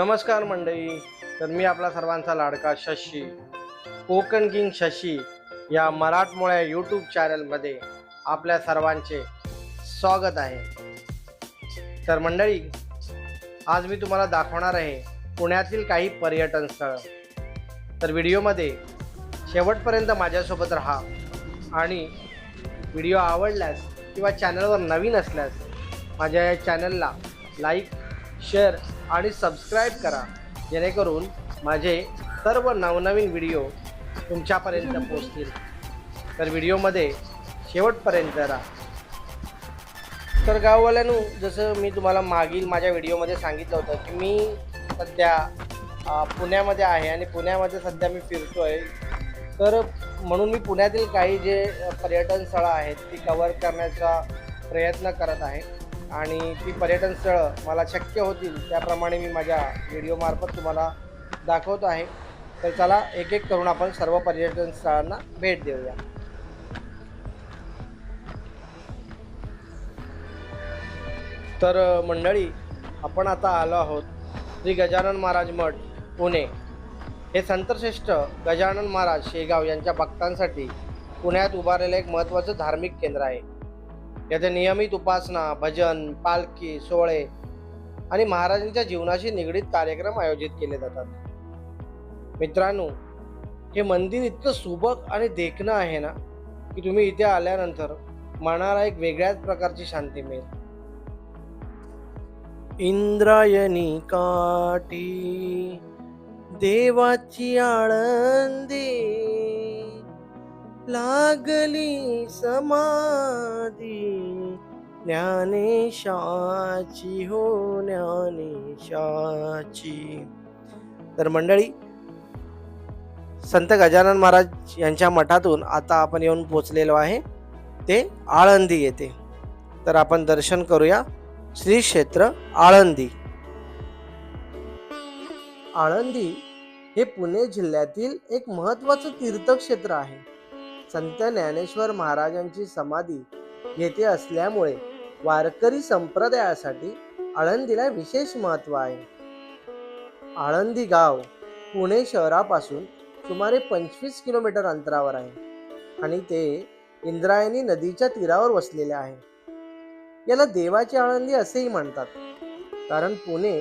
नमस्कार मंडळी. तर मी आपला सर्वांचा लाडका शशी कोकण किंग शशी या मराठमोळ्या यूट्यूब चॅनलमध्ये आपल्या सर्वांचे स्वागत आहे. तर मंडळी आज मी तुम्हाला दाखवणार आहे पुण्यातील काही पर्यटन स्थळं. तर व्हिडिओमध्ये शेवटपर्यंत माझ्यासोबत राहा आणि व्हिडिओ आवडल्यास किंवा चॅनलवर नवीन असल्यास माझ्या या चॅनलला लाईक शेअर आणि सबस्क्राईब करा जेणेकरून माझे सर्व नवनवीन व्हिडिओ तुमच्यापर्यंत पोचतील तर व्हिडिओमध्ये शेवटपर्यंत राहा. तर गाववाल्यानो जसं मी तुम्हाला मागील माझ्या व्हिडिओमध्ये सांगितलं होतं की मी सध्या पुण्यामध्ये आहे आणि पुण्यामध्ये सध्या मी फिरतो आहे तर म्हणून मी पुण्यातील काही जे पर्यटन स्थळं आहेत ती कवर करण्याचा प्रयत्न करत आहे. आणि ती पर्यटन स्थळं मला शक्य होतील त्याप्रमाणे मी माझ्या व्हिडिओमार्फत तुम्हाला दाखवत आहे. तर चला एक एक करून आपण सर्व पर्यटन स्थळांना भेट देऊया. तर मंडळी आपण आता आलो आहोत श्री गजानन महाराज मठ पुणे. हे संतश्रेष्ठ गजानन महाराज शेगाव यांच्या भक्तांसाठी पुण्यात उभारलेलं एक महत्त्वाचं धार्मिक केंद्र आहे. येथे नियमित उपासना भजन पालखी सोहळे आणि महाराजांच्या जीवनाशी निगडीत कार्यक्रम आयोजित केले जातात. मित्रांनो हे मंदिर इतकं सुबक आणि देखणं आहे ना की तुम्ही इथे आल्यानंतर मनाला एक वेगळ्याच प्रकारची शांती मिळेल. इंद्रायणी काठी देवाची आळंदी लागली समाधी. ज्ञानेशाची हो ज्ञानेशाची. तर मंडळी संत गजानन महाराज यांच्या मठातून आता आपण येऊन पोचलेलो आहे. ते आळंदी येते तर आपण दर्शन करूया श्री क्षेत्र आळंदी. आळंदी हे पुणे जिल्ह्यातील एक महत्वाचं तीर्थक्षेत्र आहे. संत ज्ञानेश्वर महाराजांची समाधी येथे असल्यामुळे वारकरी संप्रदायासाठी आळंदीला विशेष महत्त्व आहे. आळंदी गाव पुणे शहरापासून सुमारे पंचवीस किलोमीटर अंतरावर आहे आणि ते इंद्रायणी नदीच्या तीरावर वसलेले आहे. याला देवाची आळंदी असेही म्हणतात. कारण पुणे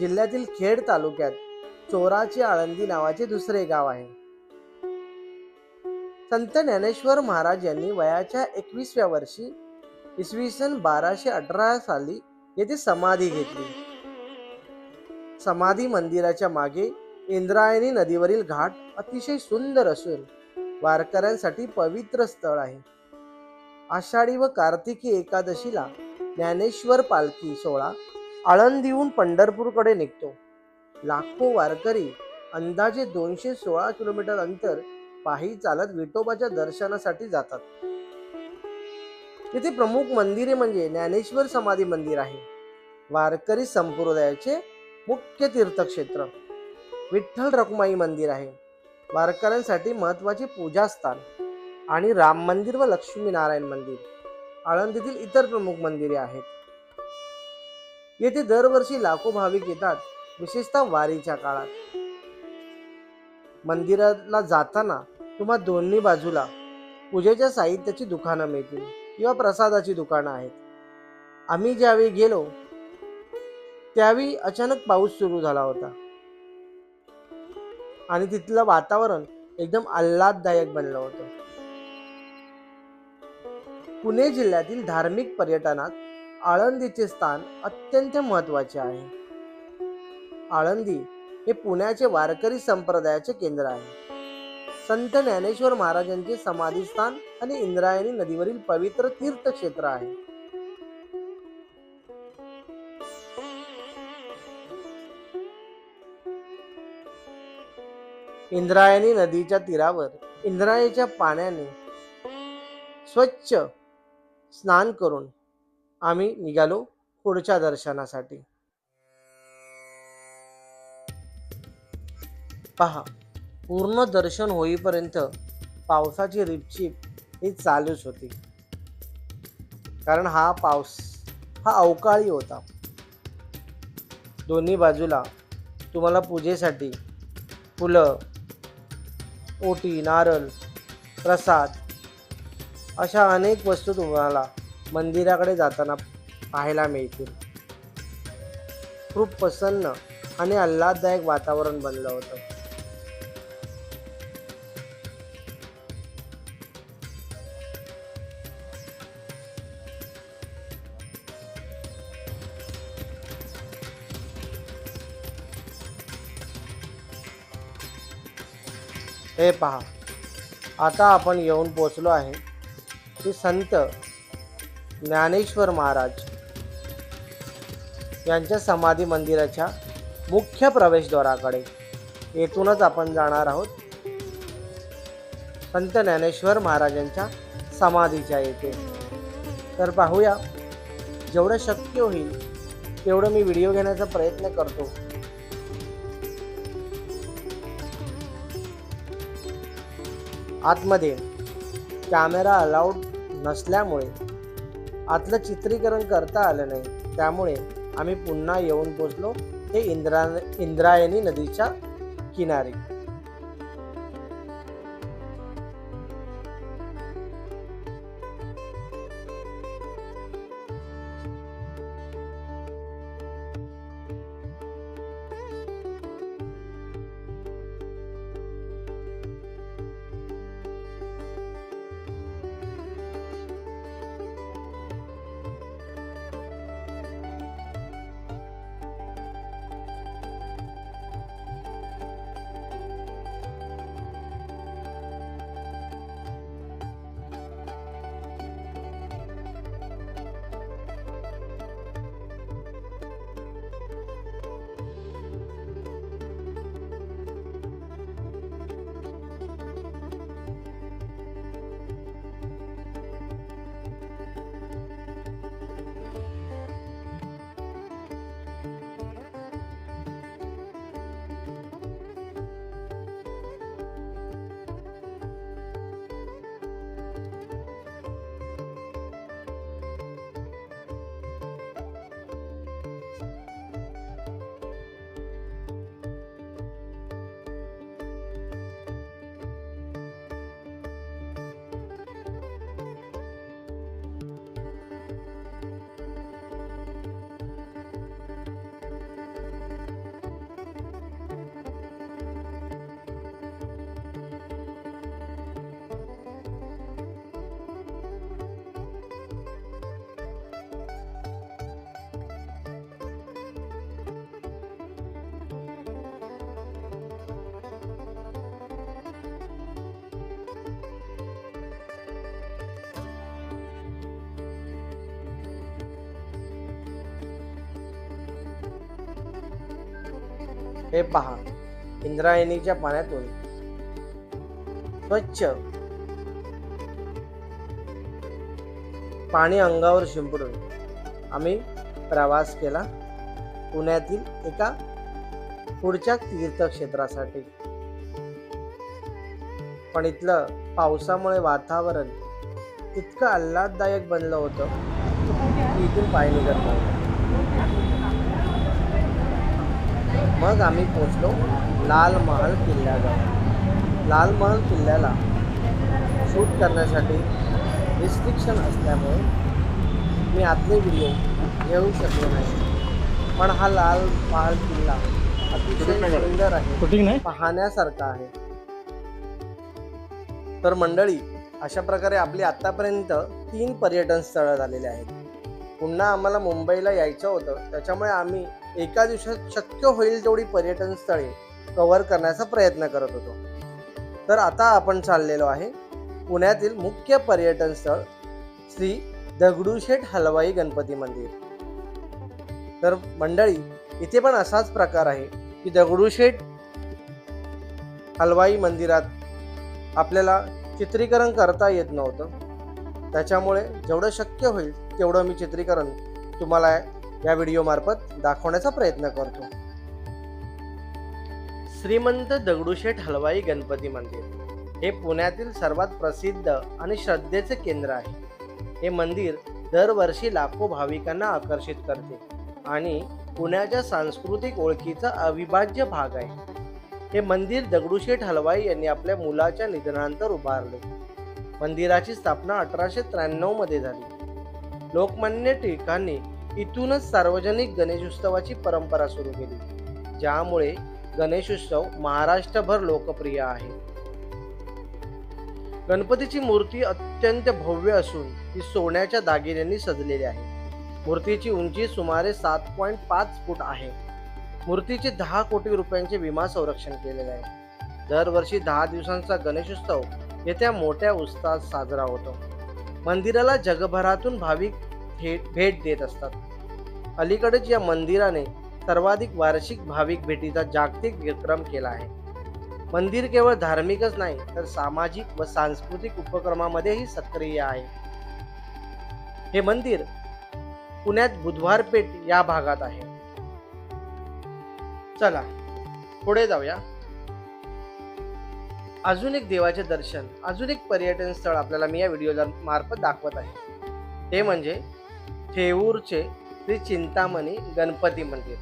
जिल्ह्यातील खेड तालुक्यात चोराची आळंदी नावाचे दुसरे गाव आहे. संत ज्ञानेश्वर महाराज यांनी वयाच्या एकवीसव्या वर्षी इसवी सन बाराशे अठरा साली येथे समाधी घेतली. समाधी मंदिराच्या मागे इंद्रायणी नदीवरील घाट अतिशय सुंदर असून वारकऱ्यांसाठी पवित्र स्थळ आहे. आषाढी व कार्तिकी एकादशीला ज्ञानेश्वर पालखी सोहळा आळंदीहून पंढरपूरकडे निघतो. लाखो वारकरी अंदाजे दोनशे सोळा किलोमीटर अंतर पायी चालत विठोबाच्या दर्शनासाठी जातात. येथे प्रमुख मंदिरे म्हणजे ज्ञानेश्वर समाधी मंदिर आहे. वारकरी संप्रदायाचे मुख्य तीर्थक्षेत्र. विठ्ठल रखुमाई मंदिर आहे. वारकऱ्यांसाठी महत्त्वाचे पूजास्थान आणि राम मंदिर व लक्ष्मीनारायण मंदिर. आळंदीतील इतर प्रमुख मंदिरे आहेत. येथे दरवर्षी लाखो भाविक येतात विशेषतः वारीच्या काळात. मंदिराला जाताना तुम्हा दोन्ही बाजूला पूजेच्या साहित्याची दुकानं मिळतील किंवा प्रसादाची दुकानं आहेत. आम्ही ज्यावेळी गेलो त्यावेळी अचानक पाऊस सुरू झाला होता. आणि तिथलं वातावरण एकदम आल्हाददायक बनलं होतं. पुणे जिल्ह्यातील धार्मिक पर्यटनात आळंदीचे स्थान अत्यंत महत्त्वाचे आहे. आळंदी हे पुण्याचे वारकरी संप्रदायाचे केंद्र आहे. संत ज्ञानेश्वर महाराजांचे समाधीस्थान आणि इंद्रायणी नदीवरील पवित्र तीर्थक्षेत्र आहे. इंद्रायणी नदीच्या तीरावर इंद्रायणीच्या पाण्याने स्वच्छ स्नान करून आम्ही निघालो पुढच्या दर्शनासाठी. पहा पूर्ण दर्शन होईपर्यंत पावसाची रिपचिप ही चालूच होती. कारण हा पाऊस हा अवकाळी होता. दोन्ही बाजूला तुम्हाला पूजेसाठी फुलं ओटी नारळ प्रसाद अशा अनेक वस्तू तुम्हाला मंदिराकडे जाताना पाहायला मिळतील. खूप प्रसन्न आणि आल्हाददायक वातावरण बनलं होतं. हे पहा. आता आपण येऊन पोचलो आहे. की संत ज्ञानेश्वर महाराज यांच्या समाधी मंदिराच्या मुख्य प्रवेशद्वाराकडे. येथूनच आपण जाणार आहोत. संत ज्ञानेश्वर महाराजांच्या समाधीच्या येथे. तर पाहूया जेवढं शक्य होईल तेवढं मी व्हिडिओ घेण्याचा प्रयत्न करतो. आतमध्ये कॅमेरा अलाउड नसल्यामुळे आतलं चित्रीकरण करता आलं नाही. त्यामुळे आम्ही पुन्हा येऊन पोचलो ते इंद्रा इंद्रायणी नदीच्या किनारी. हे पहा. इंद्रायणीच्या पाण्यातून स्वच्छ पाणी अंगावर शिंपडून आम्ही प्रवास केला पुण्यातील एका पुढच्या तीर्थक्षेत्रासाठी. पण इथलं पावसामुळे वातावरण इतकं आल्हाददायक बनलं होतं. की इथून पाय निघत नव्हतं. मग आम्ही पोचलो लाल महाल किल्ल्याजवळ लाल महाल किल्ल्याला शूट करण्यासाठी रिस्ट्रिक्शन असल्यामुळे मी आतले व्हिडिओ घेऊ शकलो नाही. पण हा लाल महाल किल्ला अतिशय सुंदर आहे. शूटिंग नाही? पाहण्यासारखा आहे. तर मंडळी अशा प्रकारे आपली आतापर्यंत तीन पर्यटन स्थळं झालेली आहेत. पुन्हा आम्हाला मुंबईला यायचं होतं त्याच्यामुळे आम्ही एका दिवसात शक्य होईल तेवढी पर्यटन स्थळे कव्हर करण्याचा प्रयत्न करत होतो. तर आता आपण चाललेलो आहे पुण्यातील मुख्य पर्यटन स्थळ श्री दगडूशेठ हलवाई गणपती मंदिर. तर मंडळी इथे पण असाच प्रकार आहे की दगडूशेठ हलवाई मंदिरात आपल्याला चित्रीकरण करता येत नव्हतं. त्याच्यामुळे जेवढं शक्य होईल तेवढं मी चित्रीकरण तुम्हाला या व्हिडिओमार्फत दाखवण्याचा प्रयत्न करतो. श्रीमंत दगडूशेठ हलवाई गणपती मंदिर. हे पुण्यातील सर्वात प्रसिद्ध आणि श्रद्धेचे केंद्र आहे. हे मंदिर दरवर्षी लाखो भाविकांना आकर्षित करते आणि पुण्याच्या सांस्कृतिक ओळखीचा अविभाज्य भाग आहे. हे मंदिर दगडूशेठ हलवाई यांनी आपल्या मुलाच्या निधनानंतर उभारले. मंदिराची स्थापना अठराशे त्र्याण्णवमध्ये झाली. लोकमान्य टिळकांनी इथूनच सार्वजनिक गणेशोत्सवाची परंपरा सुरू केली ज्यामुळे गणेशोत्सव महाराष्ट्रभर लोकप्रिय आहे. गणपतीची मूर्ती अत्यंत भव्य असून ती सोन्याच्या दागिन्यांनी सजलेली आहे. मूर्तीची उंची सुमारे सात पॉईंट पाच फूट आहे. मूर्तीचे दहा कोटी रुपयांचे विमा संरक्षण केलेले आहे. दरवर्षी दहा दिवसांचा गणेशोत्सव येत्या मोठ्या उत्साहात साजरा होतो. मंदिराला जगभरातून भाविक थेट भेट देत असतात. अलीकडेच या मंदिराने सर्वाधिक वार्षिक भाविक भेटीचा जागतिक विक्रम केला आहे. मंदिर केवळ धार्मिकच नाही तर सामाजिक व सांस्कृतिक उपक्रमामध्येही सक्रिय आहे. हे मंदिर पुण्यात बुधवार पेठ या भागात आहे. चला पुढे जाऊया. अजून एक देवाचे दर्शन अजून एक पर्यटन स्थळ आपल्याला मी या व्हिडिओ मार्फत दाखवत आहे. ते म्हणजे थेऊरचे श्री चिंतामणी गणपती मंदिर.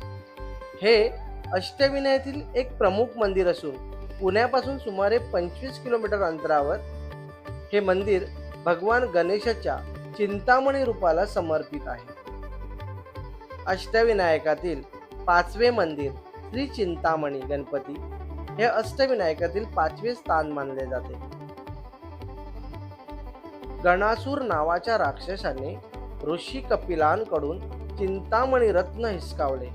हे अष्टविनायतील एक प्रमुख मंदिर असून पुण्यापासून सुमारे पंचवीस किलोमीटर अंतरावर हे मंदिर भगवान गणेशाच्या चिंतामणी रूपाला समर्पित आहे. अष्टविनायकातील पाचवे मंदिर श्री चिंतामणी गणपती हे अष्टविनायकातील पाचवे स्थान मानले जाते. गणासूर नावाच्या राक्षसाने ऋषी कपिलांकडून चिंतामणी रत्न हिसकावले.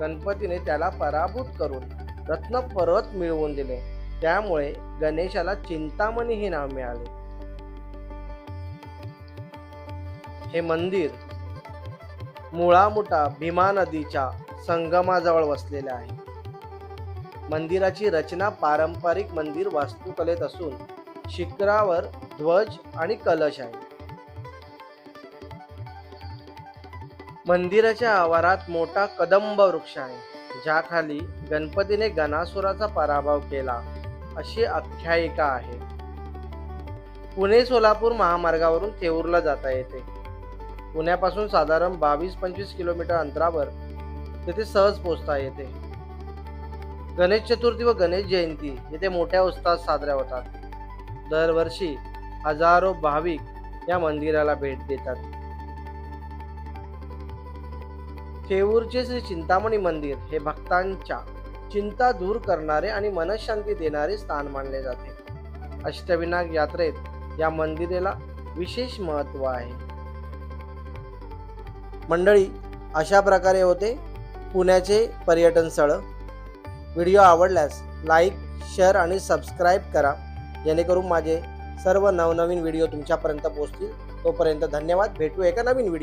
गणपतीने त्याला पराभूत करून रत्न परत मिळवून दिले. त्यामुळे गणेशाला चिंतामणी हे नाव मिळाले. हे मंदिर मुळामुठा भीमा नदीच्या संगमाजवळ वसलेले आहे. मंदिराची रचना पारंपरिक मंदिर वास्तुकलेत असून शिखरावर ध्वज आणि कलश आहे. मंदिराच्या आवारात मोठा कदंब वृक्ष आहे. ज्याखाली गणपतीने गणासुराचा पराभव केला अशी आख्यायिका आहे. पुणे सोलापूर महामार्गावरून थेऊरला जाता येते. पुण्यापासून साधारण बावीस पंचवीस किलोमीटर अंतरावर तेथे सहज पोचता येते. गणेश चतुर्थी व गणेश जयंती येथे मोठ्या उत्साहात साजऱ्या होतात. दरवर्षी हजारो भाविक या मंदिराला भेट देतात. थेऊरचे श्री चिंतामणी मंदिर हे भक्तांच्या चिंता दूर करणारे आणि मनशांती देणारे स्थान मानले जाते. अष्टविनायक यात्रेत या मंदिरेला विशेष महत्त्व आहे. मंडळी अशा प्रकारे होते पुण्याचे पर्यटन स्थळ. व्हिडिओ आवडल्यास लाईक शेअर आणि सबस्क्राईब करा. जेणेकरून माझे सर्व नवनवीन व्हिडिओ तुमच्यापर्यंत पोहोचतील. तोपर्यंत धन्यवाद. भेटू एका नवीन व्हिडिओ